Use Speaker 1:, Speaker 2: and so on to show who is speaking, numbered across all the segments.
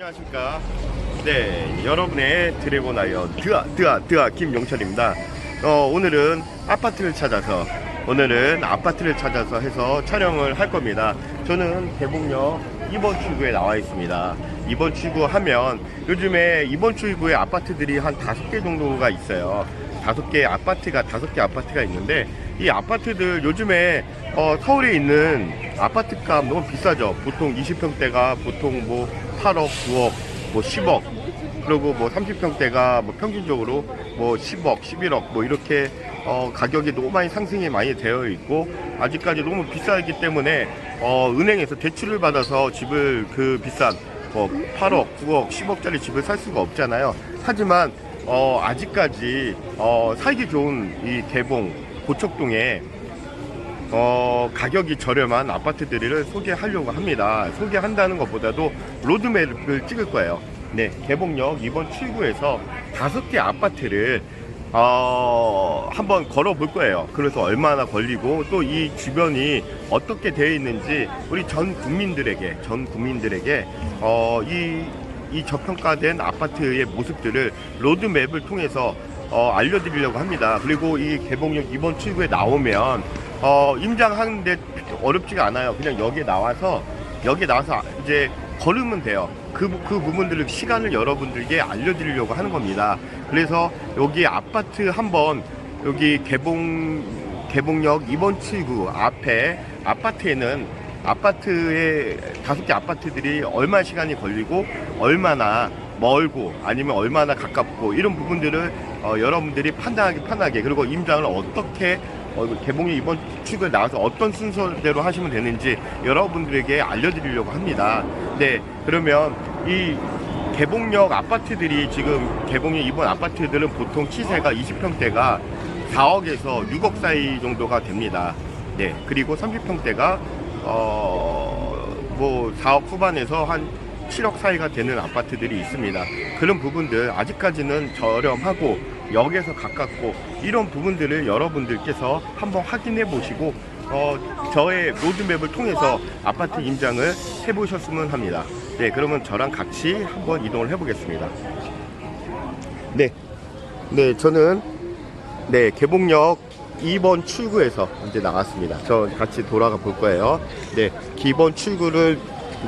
Speaker 1: 안녕하십니까. 네, 여러분의 드래곤 아이언 드아 드아 드아 김용철입니다. 어, 오늘은 아파트를 찾아서 오늘은 아파트를 찾아서 해서 촬영을 할 겁니다. 저는 대북역 2번 출구에 나와 있습니다. 2번 출구 하면 요즘에 2번 출구에 아파트들이 한 다섯 개 정도가 있어요. 다섯 개 아파트가 다섯 개 아파트가 있는데 이 아파트들 요즘에 어, 서울에 있는 아파트 값 너무 비싸죠. 보통 20평대가 보통 뭐 8억, 9억, 뭐 10억, 그리고 뭐 30평대가 뭐 평균적으로 뭐 10억, 11억 뭐 이렇게 어, 가격이 너무 많이 상승이 많이 되어 있고 아직까지 너무 비싸기 때문에 어, 은행에서 대출을 받아서 집을 그 비싼 뭐 8억, 9억, 10억짜리 집을 살 수가 없잖아요. 하지만 어, 아직까지 어, 살기 좋은 이 개봉 고척동에 어, 가격이 저렴한 아파트들을 소개하려고 합니다. 소개한다는 것보다도 로드맵을 찍을 거예요. 네, 개봉역 이번 출구에서 다섯 개 아파트를 어, 한번 걸어볼 거예요. 그래서 얼마나 걸리고 또 이 주변이 어떻게 되어 있는지 우리 전 국민들에게 전 국민들에게 어, 이, 이 저평가된 아파트의 모습들을 로드맵을 통해서 어, 알려드리려고 합니다. 그리고 이 개봉역 이번 출구에 나오면 어, 임장하는데 어렵지가 않아요. 그냥 여기에 나와서 여기에 나와서 이제 걸으면 돼요. 그, 부- 그 부분들을 시간을 여러분들께 알려드리려고 하는 겁니다. 그래서 여기 아파트 한번 여기 개봉 개봉역 2번 출구 앞에 아파트에는 아파트에 다섯 개 아파트들이 얼마 시간이 걸리고 얼마나 멀고 아니면 얼마나 가깝고 이런 부분들을 어, 여러분들이 판단하기 편하게 그리고 임장을 어떻게 어, 개봉이 이번 출구에 나와서 어떤 순서대로 하시면 되는지 여러분들에게 알려드리려고 합니다. 네, 그러면 이 개봉역 아파트들이 지금 개봉이 이번 아파트들은 보통 시세가 20평대가 4억에서 6억 사이 정도가 됩니다. 네, 그리고 30평대가 어 뭐 4억 후반에서 한 7억 사이가 되는 아파트들이 있습니다. 그런 부분들 아직까지는 저렴하고 역에서 가깝고 이런 부분들을 여러분들께서 한번 확인해 보시고 어, 저의 로드맵을 통해서 아파트 임장을 해보셨으면 합니다. 네, 그러면 저랑 같이 한번 이동을 해보겠습니다. 네, 네, 저는 네 개봉역 2번 출구에서 이제 나갔습니다. 저 같이 돌아가 볼 거예요. 네, 기본 출구를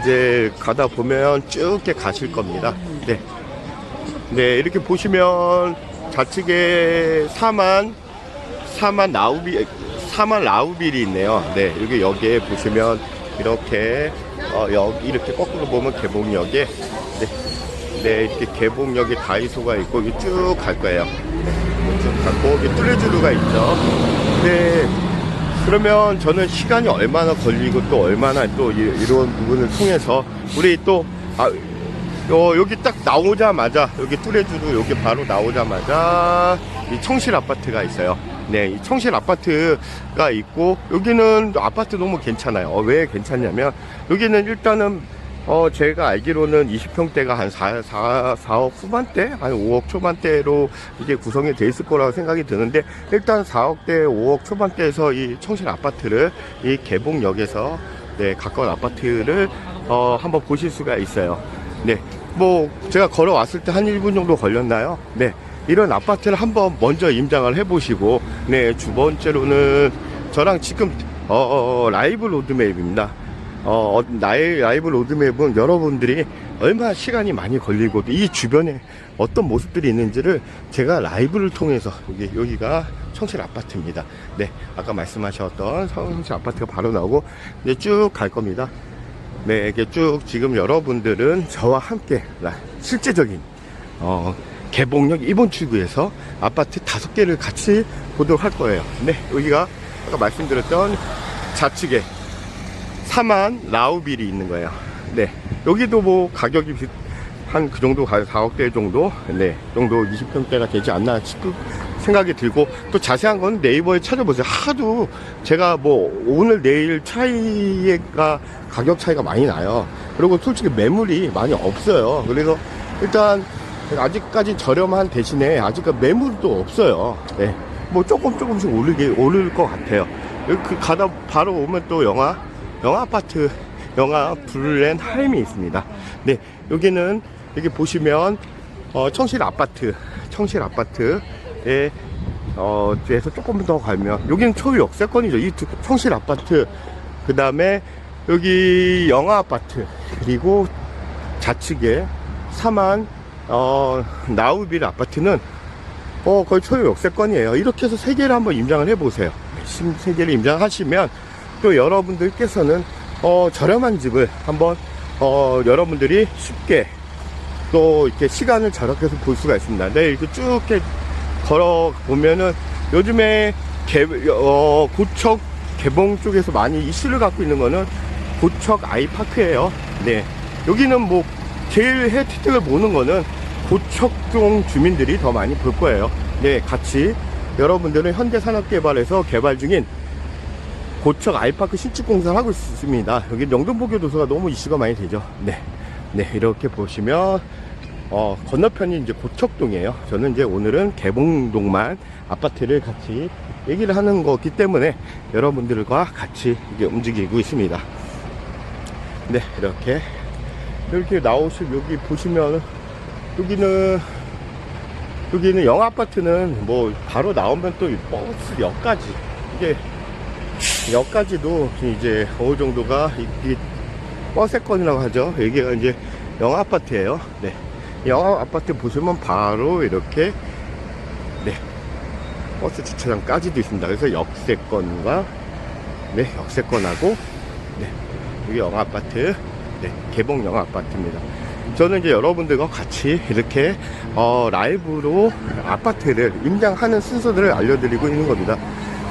Speaker 1: 이제 가다 보면 쭉 이렇게 가실 겁니다. 네, 네 이렇게 보시면 좌측에 사만 사만 라우비 사만 라우빌이 있네요. 네, 여기 여기에 보시면 이렇게 어, 여기 이렇게 거꾸로 보면 개봉역에 네, 네 이렇게 개봉역에 다이소가 있고 쭉 갈 거예요. 여기 뚫레주루가 있죠. 네. 그러면 저는 시간이 얼마나 걸리고 또 얼마나 또 이, 이런 부분을 통해서 우리 또 아, 어, 여기 딱 나오자마자 여기 뚜레주루 여기 바로 나오자마자 이 청실 아파트가 있어요. 네, 이 청실 아파트가 있고 여기는 아파트 너무 괜찮아요. 어, 왜 괜찮냐면 여기는 일단은 어, 제가 알기로는 20평대가 한 4, 4, 4억 후반대? 한 5억 초반대로 이게 구성이 돼 있을 거라고 생각이 드는데, 일단 4억대, 5억 초반대에서 이 청실 아파트를 이 개봉역에서 네, 가까운 아파트를 어, 한번 보실 수가 있어요. 네. 뭐, 제가 걸어왔을 때 한 1분 정도 걸렸나요? 네. 이런 아파트를 한번 먼저 임장을 해보시고, 네. 두 번째로는 저랑 지금, 어, 어, 어, 라이브 로드맵입니다. 어, 어, 나의 라이브 로드맵은 여러분들이 얼마나 시간이 많이 걸리고 이 주변에 어떤 모습들이 있는지를 제가 라이브를 통해서 여기, 여기가 청실 아파트입니다. 네. 아까 말씀하셨던 청실 아파트가 바로 나오고 이제 쭉 갈 겁니다. 네, 이게 쭉 지금 여러분들은 저와 함께 라- 실제적인 어, 개봉역 2번 출구에서 아파트 다섯 개를 같이 보도록 할 거예요. 네, 여기가 아까 말씀드렸던 좌측에 사만 라우빌이 있는 거예요. 네, 여기도 뭐 가격이 한 그 정도 가 4억대 정도, 네, 정도 20평대가 되지 않나 싶은 생각이 들고 또 자세한 건 네이버에 찾아보세요. 하도 제가 뭐 오늘 내일 차이가 가격 차이가 많이 나요. 그리고 솔직히 매물이 많이 없어요. 그래서 일단 아직까지 저렴한 대신에 아직 매물도 없어요. 네, 뭐 조금 조금씩 오르게 오를 것 같아요. 그 가다 바로 오면 또 영화 영화 아파트 영화 블렌 하임이 있습니다. 네, 여기는 여기 보시면 어, 청실 아파트, 청실 아파트에 어, 에서 조금 더 가면 여기는 초역세권이죠. 이 두- 청실 아파트 그 다음에 여기 영화 아파트 그리고 좌측에 사만 어, 나우빌 아파트는 어, 거의 초유 역세권이에요. 이렇게 해서 세 개를 한번 임장을 해보세요. 심- 세 개를 임장하시면 또 여러분들께서는 어, 저렴한 집을 한번 어, 여러분들이 쉽게 또 이렇게 시간을 절약해서 볼 수가 있습니다. 네, 이렇게 쭉 이렇게 걸어 보면은 요즘에 개, 어, 고척 개봉 쪽에서 많이 이슈를 갖고 있는 거는 고척 아이파크예요. 네, 여기는 뭐 제일 혜택을 보는 거는 고척동 주민들이 더 많이 볼 거예요. 네, 같이 여러분들은 현대산업개발에서 개발 중인 고척 아이파크 신축 공사를 하고 있습니다. 여기 영등포교 도서가 너무 이슈가 많이 되죠. 네, 네 이렇게 보시면 어, 건너편이 이제 고척동이에요. 저는 이제 오늘은 개봉동만 아파트를 같이 얘기를 하는 거기 때문에 여러분들과 같이 이게 움직이고 있습니다. 네, 이렇게 이렇게 나오시면 여기 보시면 여기는 여기는 영 아파트는 뭐 바로 나오면 또 버스 역까지 이게 역까지도 이제 어느 정도가 이 버세권이라고 하죠. 여기가 이제 영 아파트예요. 네, 영 아파트 보시면 바로 이렇게 네 버스 주차장까지도 있습니다. 그래서 역세권과 네 역세권하고 네 여기 영 아파트 네 개봉 영 아파트입니다. 저는 이제 여러분들과 같이 이렇게 어, 라이브로 아파트를 임장하는 순서들을 알려드리고 있는 겁니다.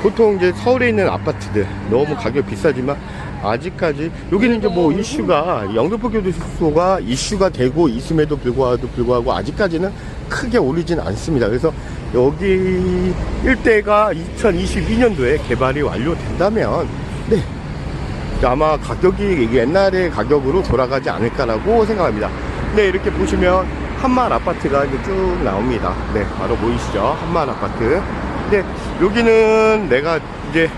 Speaker 1: 보통 이제 서울에 있는 아파트들 너무 가격 비싸지만 아직까지 여기는 이제 뭐 이슈가 영등포 교도소가 이슈가 되고 있음에도 불구하고 불구하고 아직까지는 크게 오르진 않습니다. 그래서 여기 일대가 2022년도에 개발이 완료된다면 네 아마 가격이 옛날의 가격으로 돌아가지 않을까라고 생각합니다. 네, 이렇게 보시면 한마을 아파트가 이제 쭉 나옵니다. 네, 바로 보이시죠? 한마을 아파트. 네, 여기는 내가 이제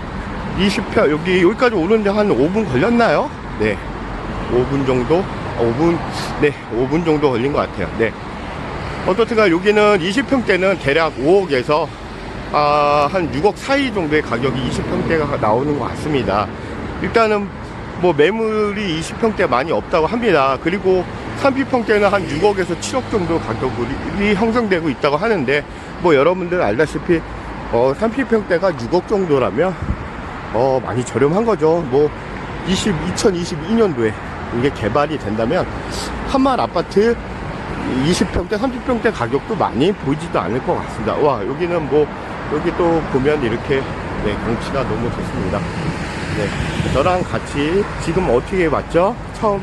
Speaker 1: 20편, 여기, 여기까지 오는데 한 5분 걸렸나요? 네, 5분 정도? 5분, 네, 5분 정도 걸린 것 같아요. 네. 어떻든가 여기는 20평대는 대략 5억에서 아, 한 6억 사이 정도의 가격이 20평대가 나오는 것 같습니다. 일단은 뭐 매물이 20평대 많이 없다고 합니다. 그리고 30평대는 한 6억에서 7억 정도 가격이 형성되고 있다고 하는데 뭐 여러분들 알다시피 어 30평대가 6억 정도라면 어 많이 저렴한 거죠. 뭐 20, 2022년도에 이게 개발이 된다면 한마을 아파트 20평대, 30평대 가격도 많이 보이지도 않을 것 같습니다. 와, 여기는 뭐, 여기 또 보면 이렇게, 네, 경치가 너무 좋습니다. 네, 저랑 같이 지금 어떻게 왔죠? 처음,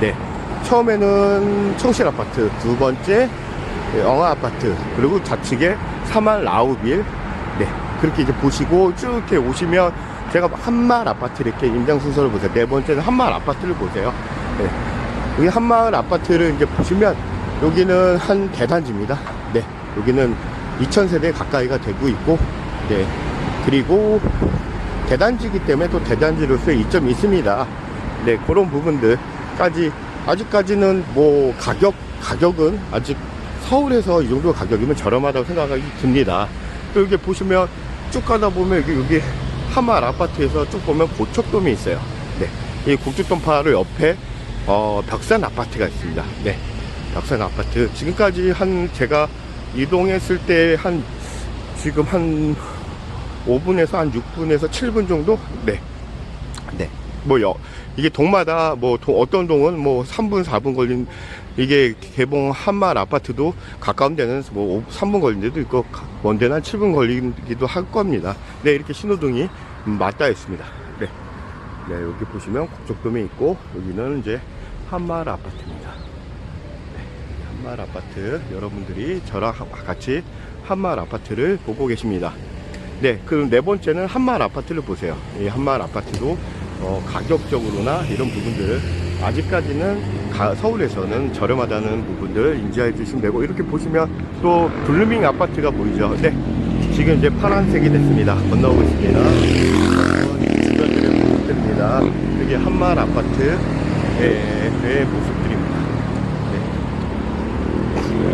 Speaker 1: 네, 처음에는 청실 아파트, 두 번째 영화 아파트, 그리고 좌측에 사만 라우빌, 네, 그렇게 이제 보시고 쭉 이렇게 오시면 제가 한마을 아파트 이렇게 임장 순서를 보세요. 네 번째는 한마을 아파트를 보세요. 네, 여기 한마을 아파트를 이제 보시면 여기는 한 대단지입니다. 네, 여기는 2,000세대 가까이가 되고 있고, 네, 그리고 대단지기 때문에 또 대단지로서의 이점이 있습니다. 네, 그런 부분들까지 아직까지는 뭐 가격 가격은 아직 서울에서 이 정도 가격이면 저렴하다고 생각이 듭니다. 또 여기 보시면 쭉 가다 보면 여기 여기 하말 아파트에서 쭉 보면 고척돔이 있어요. 네, 이 고척돔 바로 옆에 어, 벽산 아파트가 있습니다. 네, 벽산 아파트 지금까지 한 제가 이동했을 때 한 지금 한 5분에서 한 6분에서 7분 정도? 네. 네. 뭐, 여, 이게 동마다 뭐, 도- 어떤 동은 뭐 3분, 4분 걸린, 이게 개봉 한말 아파트도 가까운 데는 뭐 5, 3분 걸린 데도 있고, 가- 먼 데는 한 7분 걸리기도 할 겁니다. 네, 이렇게 신호등이 맞닿아 있습니다. 네. 네, 여기 보시면 국적돔이 있고, 여기는 이제 한말 아파트입니다. 네, 한말 아파트, 여러분들이 저랑 하- 같이 한말 아파트를 보고 계십니다. 네, 그럼 네 번째는 한마을 아파트를 보세요. 이 한마을 아파트도 어, 가격적으로나 이런 부분들 아직까지는 가- 서울에서는 저렴하다는 부분들 인지해 주시면 되고 이렇게 보시면 또 블루밍 아파트가 보이죠. 네, 지금 이제 파란색이 됐습니다. 어, 주변들의 모습들입니다. 여기 한마을 아파트의 의 모습들입니다.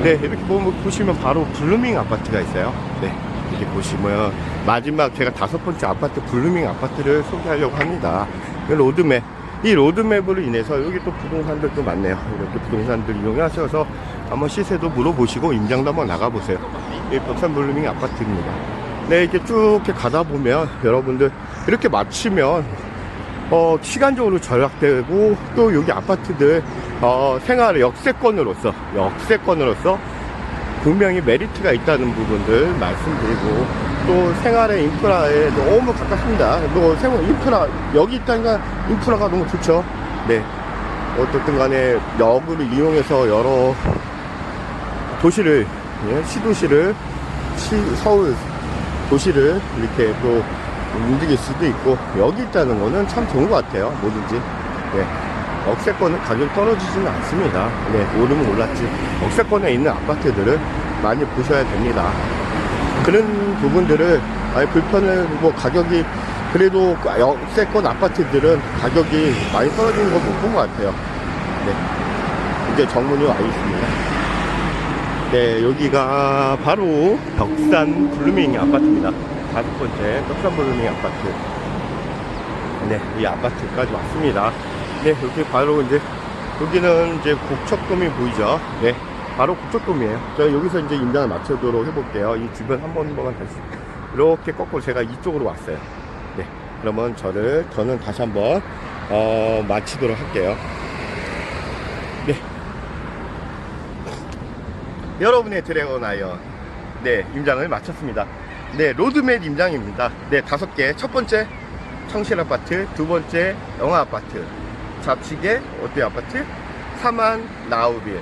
Speaker 1: 네, 이렇게 보면, 보시면 바로 블루밍 아파트가 있어요. 네, 이렇게 보시면 마지막 제가 다섯 번째 아파트 블루밍 아파트를 소개하려고 합니다. 이 로드맵. 이 로드맵으로 인해서 여기 또 부동산들도 많네요. 이렇게 부동산들 이용하셔서 한번 시세도 물어보시고 임장도 한번 나가보세요. 이 벽산 블루밍 아파트입니다. 네, 이렇게 쭉 가다 보면 여러분들 이렇게 맞추면 어, 시간적으로 절약되고 또 여기 아파트들 어, 생활의 역세권으로서 역세권으로서 분명히 메리트가 있다는 부분들 말씀드리고 또 생활의 인프라에 너무 가깝습니다. 또 생활 인프라 여기 있다니까 인프라가 너무 좋죠. 네. 어떻든 간에 역을 이용해서 여러 도시를 예, 시도시를 시, 서울 도시를 이렇게 또 움직일 수도 있고 여기 있다는 거는 참 좋은 것 같아요 뭐든지 네. 억세권은 가격 떨어지지는 않습니다 네, 오르면 올랐지 억세권에 있는 아파트들을 많이 보셔야 됩니다 그런 부분들을 아니 불편을 뭐 가격이 그래도 역세권 아파트들은 가격이 많이 떨어지는 걸못본 것 같아요 네. 이제 정문이 와 있습니다 네, 여기가 바로 벽산 블루밍 아파트입니다. 다섯 번째 벽산 블루밍 아파트. 네, 이 아파트까지 왔습니다. 네, 여기 바로 이제, 여기는 이제 국척돔이 보이죠? 네, 바로 국척돔이에요. 저 여기서 이제 임장을 맞추도록 해볼게요. 이 주변 한 번만 다시. 이렇게 거꾸로 제가 이쪽으로 왔어요. 네, 그러면 저를, 저는 다시 한번, 어, 마치도록 할게요. 네, 여러분의 드래곤 아이언 네 임장을 마쳤습니다 네 로드맵 임장입니다 네 다섯 개 첫 번째 청실 아파트 두 번째 영화 아파트 잡치게 어디 아파트 사만 나우빌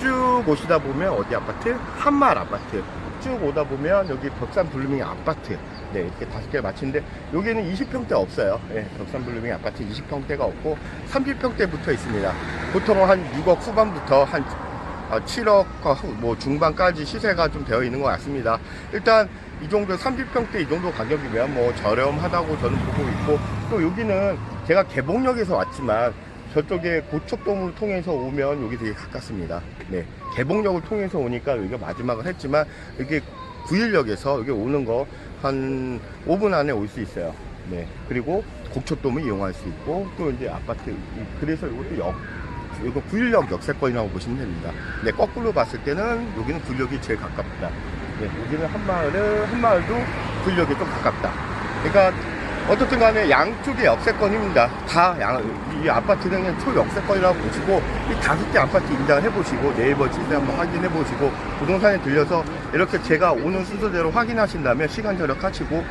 Speaker 1: 쭉 오시다 보면 어디 아파트? 한말 아파트. 쭉 오다 보면 여기 벽산 블루밍 아파트. 네 이렇게 다섯 개를 마치는데 여기는 20평대 없어요. 네, 벽산 블루밍 아파트 20평대가 없고 30평대 붙어 있습니다. 보통 한 6억 후반부터 한 어, 7억 뭐 중반까지 시세가 좀 되어 있는 것 같습니다. 일단 이 정도 30평대 이 정도 가격이면 뭐 저렴하다고 저는 보고 있고 또 여기는 제가 개봉역에서 왔지만 저쪽에 고척돔을 통해서 오면 여기 되게 가깝습니다. 네. 개봉역을 통해서 오니까 여기가 마지막을 했지만 여기 구일역에서 여기 오는 거 한 5분 안에 올 수 있어요. 네. 그리고 고척돔을 이용할 수 있고 또 이제 아파트 그래서 이것도 역 이거 구일역 역세권이라고 보시면 됩니다. 네, 거꾸로 봤을 때는 여기는 구일역이 제일 가깝다. 네, 여기는 한마을은 한마을도 구일역이 좀 가깝다. 그러니까 어떻든 간에 양쪽의 역세권입니다. 다 양, 이 아파트는 그냥 초역세권이라고 보시고 이 다섯 개 아파트 임장을 해보시고 네이버 시세 한번 확인해 보시고 부동산에 들려서 이렇게 제가 오는 순서대로 확인하신다면 시간 절약하시고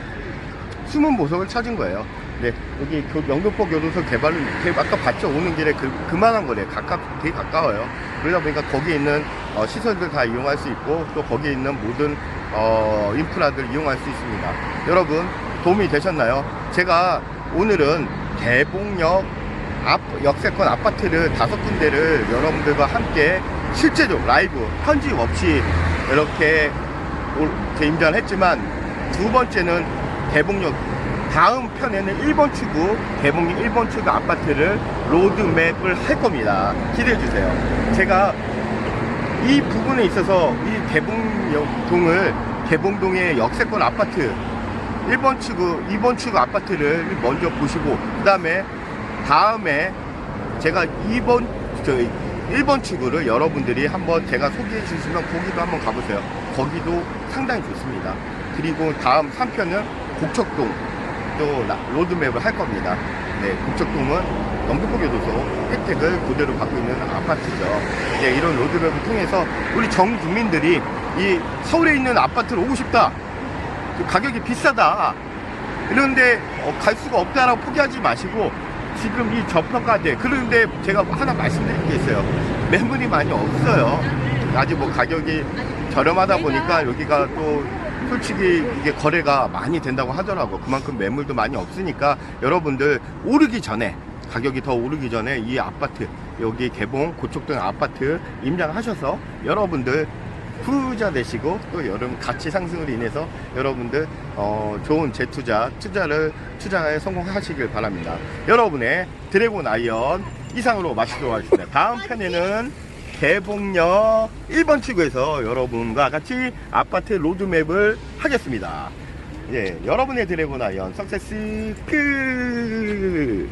Speaker 1: 숨은 보석을 찾은 거예요. 네, 여기 교, 영등포 교도소 개발을 아까 봤죠? 오는 길에 그, 그만한 거래요. 가깝, 되게 가까워요. 그러다 보니까 거기에 있는 어, 시설들 다 이용할 수 있고 또 거기에 있는 모든 어, 인프라들 이용할 수 있습니다. 여러분 도움이 되셨나요? 제가 오늘은 개봉역 앞, 역세권 아파트를 다섯 군데를 여러분들과 함께 실제로 라이브 편집 없이 이렇게 임장을 했지만 두 번째는 개봉역 다음 편에는 1번 출구 개봉역 1번 출구 아파트를 로드맵을 할 겁니다. 기대해 주세요. 제가 이 부분에 있어서 이 개봉동을 개봉동의 역세권 아파트 1번 출구 2번 출구 아파트를 먼저 보시고 그 다음에 다음에 제가 2번 저 1번 출구를 여러분들이 한번 제가 소개해 주시면 거기도 한번 가보세요. 거기도 상당히 좋습니다. 그리고 다음 3편은 곡척동 또 라- 로드맵을 할 겁니다. 네 곡척동은 영등포교도소 혜택을 그대로 받고 있는 아파트죠. 이제 이런 로드맵을 통해서 우리 전 국민들이 이 서울에 있는 아파트를 오고 싶다. 그 가격이 비싸다. 이런데 어, 갈 수가 없다라고 포기하지 마시고 지금 이 저평가돼 그런데 제가 하나 말씀드릴 게 있어요. 매물이 많이 없어요. 아직 뭐 가격이 저렴하다 보니까 여기가 또 솔직히 이게 거래가 많이 된다고 하더라고. 그만큼 매물도 많이 없으니까 여러분들 오르기 전에 가격이 더 오르기 전에 이 아파트 여기 개봉 고척동 아파트 임장하셔서 여러분들 후자 되시고 또 여름 가치 상승으로 인해서 여러분들 어, 좋은 재투자 투자를 투자에 성공하시길 바랍니다. 여러분의 드래곤 아이언 이상으로 마치도록 하겠습니다. 다음 편에는 대봉역 1번 출구에서 여러분과 같이 아파트 로드맵을 하겠습니다. 예, 여러분의 드래곤 아이언 석세스 끝!